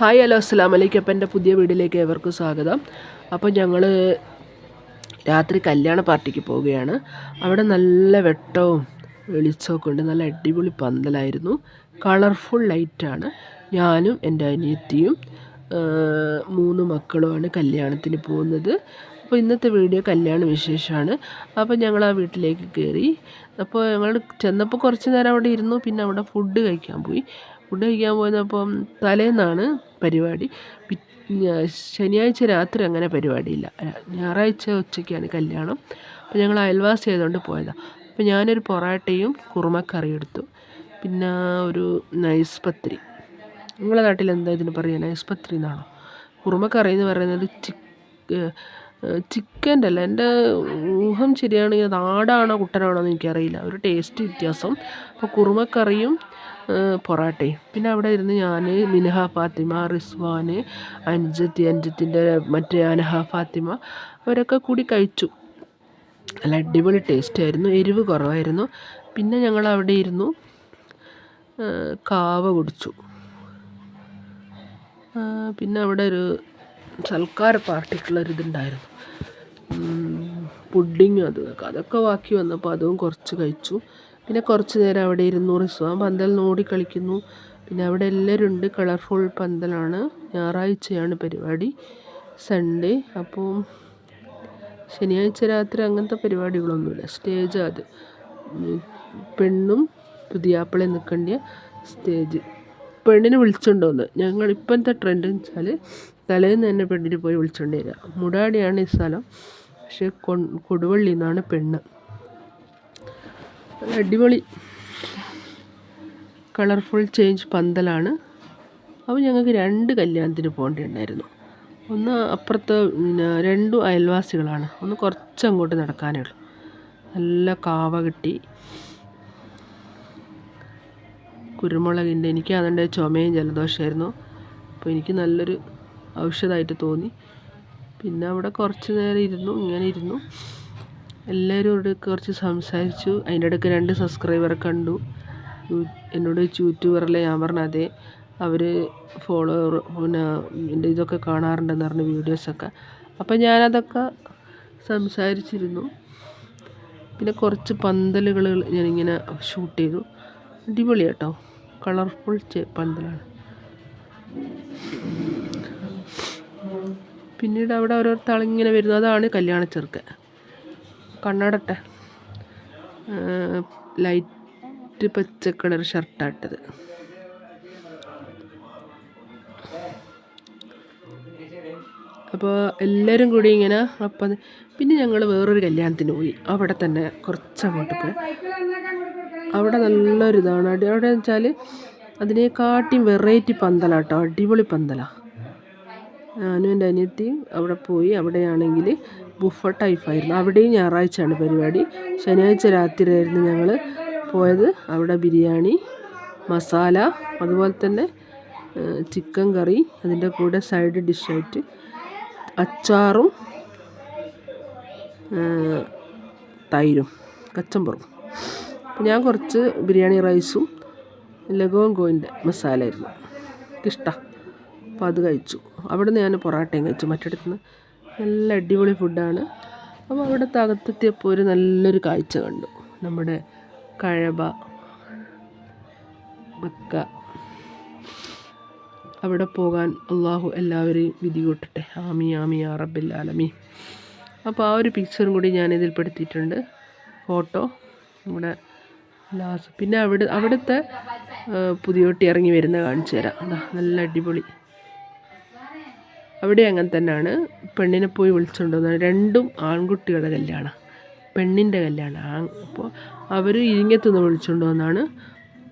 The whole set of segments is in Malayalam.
ഹായ് ഹലോ അസ്സാം വലൈക്കും അപ്പം എന്റെ പുതിയ വീഡിയോയിലേക്ക് ഏവർക്കും സ്വാഗതം. അപ്പോൾ ഞങ്ങൾ രാത്രി കല്യാണ പാർട്ടിക്ക് പോവുകയാണ്. അവിടെ നല്ല വെട്ടവും വെളിച്ചമൊക്കെ ഉണ്ട്. നല്ല അടിപൊളി പന്തലായിരുന്നു. കളർഫുൾ ലൈറ്റാണ് ഞാനും എന്റെ അനിയത്തിയും മൂന്ന് മക്കളുമാണ് കല്യാണത്തിന് പോകുന്നത്. അപ്പോൾ ഇന്നത്തെ വീഡിയോ കല്യാണ വിശേഷമാണ്. അപ്പോൾ ഞങ്ങൾ ആ വീട്ടിലേക്ക് കയറി. അപ്പോൾ ഞങ്ങൾ ചെന്നപ്പോൾ കുറച്ച് നേരം അവിടെ ഇരുന്നു. പിന്നെ അവിടെ ഫുഡ് കഴിക്കാൻ പോയി. ഫുഡ് കഴിക്കാൻ പോയപ്പം തലേന്നാണ് പരിപാടി. ശനിയാഴ്ച രാത്രി അങ്ങനെ പരിപാടിയില്ല. ഞായറാഴ്ച ഉച്ചയ്ക്കാണ് കല്യാണം. അപ്പോൾ ഞങ്ങൾ അയൽവാസി ചെയ്തുകൊണ്ട് പോയതാണ് അപ്പോൾ ഞാനൊരു പൊറാട്ടയും കുറുമക്കറി എടുത്തു. പിന്നെ ഒരു നൈസ് പത്രി നിങ്ങളുടെ നാട്ടിൽ എന്താ ഇതിന് പറയുക? നൈസ് പത്തിരി എന്നാണോ? കുറുമക്കറി എന്ന് പറയുന്നത് ചിക്ക് ചിക്കന്റെ അല്ല എന്റെ ഊഹം ശരിയാണെങ്കിൽ അത് ആടാണോ കുട്ടനാണോ എന്ന് എനിക്കറിയില്ല. ഒരു ടേസ്റ്റ് വ്യത്യാസം. അപ്പോൾ കുറുമക്കറിയും പൊറോട്ടയും. പിന്നെ അവിടെ ഇരുന്ന് ഞാൻ മിനഹ ഫാത്തിമ റിസ്വാൻ അനുജത്തി അനുജത്തിന്റെ മറ്റേ അനഹ ഫാത്തിമ അവരൊക്കെ കൂടി കഴിച്ചു. നല്ല അടിപൊളി ടേസ്റ്റ് ആയിരുന്നു എരിവ് കുറവായിരുന്നു. പിന്നെ ഞങ്ങൾ അവിടെ ഇരുന്നു കാവ കുടിച്ചു. പിന്നെ അവിടെ ഒരു സൽക്കാര പാർട്ടിക്കുള്ളൊരു ഇതുണ്ടായിരുന്നു പുഡിങ് അത് അതൊക്കെ ബാക്കി വന്നപ്പോൾ അതും കുറച്ച് കഴിച്ചു. പിന്നെ കുറച്ച് നേരം അവിടെ ഇരുന്നു റിസ്വാൻ പന്തൽ നോടി കളിക്കുന്നു. പിന്നെ അവിടെ എല്ലാവരും ഉണ്ട് കളർഫുൾ പന്തലാണ്. ഞായറാഴ്ചയാണ് പരിപാടി. സൺഡേ. അപ്പോൾ ശനിയാഴ്ച രാത്രി അങ്ങനത്തെ പരിപാടികളൊന്നുമില്ല. സ്റ്റേജ് അത്. പെണ്ണും പുതിയാപ്പിളെ നിൽക്കേണ്ട സ്റ്റേജ്. പെണ്ണിനെ വിളിച്ചുണ്ടോന്ന് ഞങ്ങൾ ഇപ്പോഴത്തെ ട്രെൻഡ് വെച്ചാൽ തലേന്ന് തന്നെ പെണ്ണിന് പോയി വിളിച്ചുകൊണ്ട് വരിക. മുടാടിയാണ് ഈ സ്ഥലം. പക്ഷെ കൊ കൊടുവള്ളി എന്നാണ് പെണ്ണ്. അടിപൊളി. കളർഫുൾ ചേഞ്ച് പന്തലാണ്. അപ്പോൾ ഞങ്ങൾക്ക് രണ്ട് കല്യാണത്തിന് പോകേണ്ടിയുണ്ടായിരുന്നു. ഒന്ന് അപ്പുറത്ത് പിന്നെ രണ്ടും അയൽവാസികളാണ്. ഒന്ന് കുറച്ച് അങ്ങോട്ട് നടക്കാനേ ഉള്ളൂ. നല്ല കാവ കിട്ടി. കുരുമുളകിന്റെ എനിക്ക് അതുകൊണ്ട് ചുമയും ജലദോഷമായിരുന്നു. അപ്പോൾ എനിക്ക് നല്ലൊരു ഔഷധമായിട്ട് തോന്നി. പിന്നെ അവിടെ കുറച്ച് നേരം ഇരുന്നു ഇങ്ങനെ ഇരുന്നു. എല്ലാവരോട് കുറച്ച് സംസാരിച്ചു. അതിന്റെ ഇടയ്ക്ക് രണ്ട് സബ്സ്ക്രൈബറെ കണ്ടു. എന്നോട് യൂട്യൂബറല്ലേ ഞാൻ പറഞ്ഞ അതെ അവർ ഫോളോവർ പിന്നെ എന്റെ ഇതൊക്കെ കാണാറുണ്ടെന്ന് പറഞ്ഞു വീഡിയോസൊക്കെ അപ്പം ഞാനതൊക്കെ സംസാരിച്ചിരുന്നു. പിന്നെ കുറച്ച് പന്തലുകൾ ഞാനിങ്ങനെ ഷൂട്ട് ചെയ്തു. അടിപൊളി കേട്ടോ. കളർഫുൾ പന്തലാണ്. പിന്നീട് അവിടെ ഓരോരുത്തർ ആളിങ്ങനെ വരുന്നു. അതാണ് കല്യാണ ചെറുക്കൻ. കണ്ണടട്ടെ. ലൈറ്റ് പച്ച കളർ ഷർട്ടാട്ടത്. അപ്പോൾ എല്ലാവരും കൂടി ഇങ്ങനെ അപ്പം പിന്നെ ഞങ്ങൾ വേറൊരു കല്യാണത്തിന് പോയി. അവിടെ തന്നെ കുറച്ച് അങ്ങോട്ട് പോയി. അവിടെ നല്ലൊരു ഇതാണ് അവിടെ വെച്ചാൽ അതിനെക്കാട്ടിയും വെറൈറ്റി പന്തലാട്ടോ. അടിപൊളി പന്തലാണ് ഞാനും എന്റെ അനിയത്തിയും അവിടെ പോയി. അവിടെയാണെങ്കിൽ ബുഫ ടൈപ്പായിരുന്നു. അവിടെയും ഞായറാഴ്ചയാണ് പരിപാടി. ശനിയാഴ്ച രാത്രിയായിരുന്നു ഞങ്ങൾ പോയത്. അവിടെ ബിരിയാണി മസാല അതുപോലെ തന്നെ ചിക്കൻ കറി അതിന്റെ കൂടെ സൈഡ് ഡിഷായിട്ട് അച്ചാറും തൈരും കച്ചമ്പറും. ഞാൻ കുറച്ച് ബിരിയാണി റൈസും ലഗോങ്കോയിന്റെ മസാലയായിരുന്നു. എനിക്കിഷ്ടമാണ് അപ്പോൾ അത് കഴിച്ചു. അവിടെ നിന്ന് ഞാൻ പൊറാട്ടയും കഴിച്ചു മറ്റിടത്ത് നിന്ന് നല്ല അടിപൊളി ഫുഡാണ് അപ്പോൾ അവിടുത്തെ അകത്തെത്തിയപ്പോൾ ഒരു നല്ലൊരു കാഴ്ച കണ്ടു. നമ്മുടെ കഴബ മക്ക. അവിടെ പോകാൻ അള്ളാഹു എല്ലാവരെയും വിധി കൂട്ടട്ടെ. ആമി ആമി ആ റബ്ബിൽ ആലമീ അപ്പോൾ ആ ഒരു പിക്ചറും കൂടി ഞാൻ ഇതിൽപ്പെടുത്തിയിട്ടുണ്ട് ഫോട്ടോ നമ്മുടെ ലാസ്റ്റ്. പിന്നെ അവിടെ അവിടുത്തെ പുതിയോട്ടി ഇറങ്ങി വരുന്ന കാണിച്ചു തരാം. നല്ല അടിപൊളി. അവിടെ അങ്ങനെ തന്നെയാണ്. പെണ്ണിനെ പോയി വിളിച്ചുകൊണ്ട് വന്നത്. രണ്ടും ആൺകുട്ടികളുടെ കല്യാണം പെണ്ണിന്റെ കല്യാണം. അപ്പോൾ അവർ ഇരിങ്ങത്തുനിന്ന് വിളിച്ചുകൊണ്ട് വന്നാണ്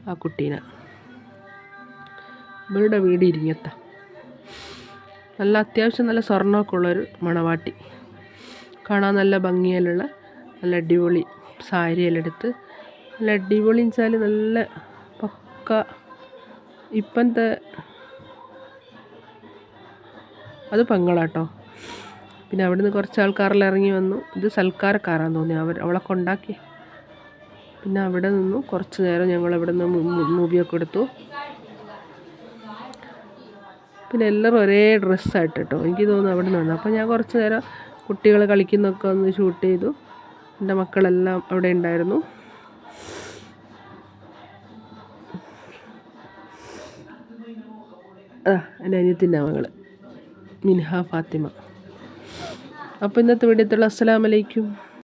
ആ കുട്ടീനെ. ഇവരുടെ വീട് ഇരിങ്ങത്ത. നല്ല അത്യാവശ്യം നല്ല സ്വർണമൊക്കെ ഉള്ളൊരു മണവാട്ടി. കാണാൻ നല്ല ഭംഗിയിലുള്ള നല്ല അടിപൊളി സാരിയെല്ലാം എടുത്ത് നല്ല അടിപൊളി വെച്ചാൽ നല്ല പക്ക ഇപ്പോഴത്തെ അത് പെങ്ങളാട്ടോ. പിന്നെ അവിടെ നിന്ന് കുറച്ച് ആൾക്കാരെല്ലാം ഇറങ്ങി വന്നു. ഇത് സൽക്കാരക്കാരാന്ന് തോന്നി. അവർ അവളെ കൊണ്ടാക്കി. പിന്നെ അവിടെ നിന്നു. കുറച്ച് നേരം ഞങ്ങൾ അവിടെ നിന്ന് മൂവിയൊക്കെ എടുത്തു. പിന്നെ എല്ലാവരും ഒരേ ഡ്രസ്സായിട്ട് കേട്ടോ എനിക്ക് തോന്നുന്നു അവിടെ നിന്ന് അപ്പോൾ ഞാൻ കുറച്ച് നേരം കുട്ടികൾ കളിക്കുന്നൊക്കെ ഒന്ന് ഷൂട്ട് ചെയ്തു. എന്റെ മക്കളെല്ലാം അവിടെ ഉണ്ടായിരുന്നു. ആ എന്റെ അനിയത്തിന്റെ മകൾ മിൻഹ ഫാത്തിമ. അപ്പോൾ ഇന്നത്തെ വീഡിയോത്തുള്ള അസ്സലാമലൈക്കും.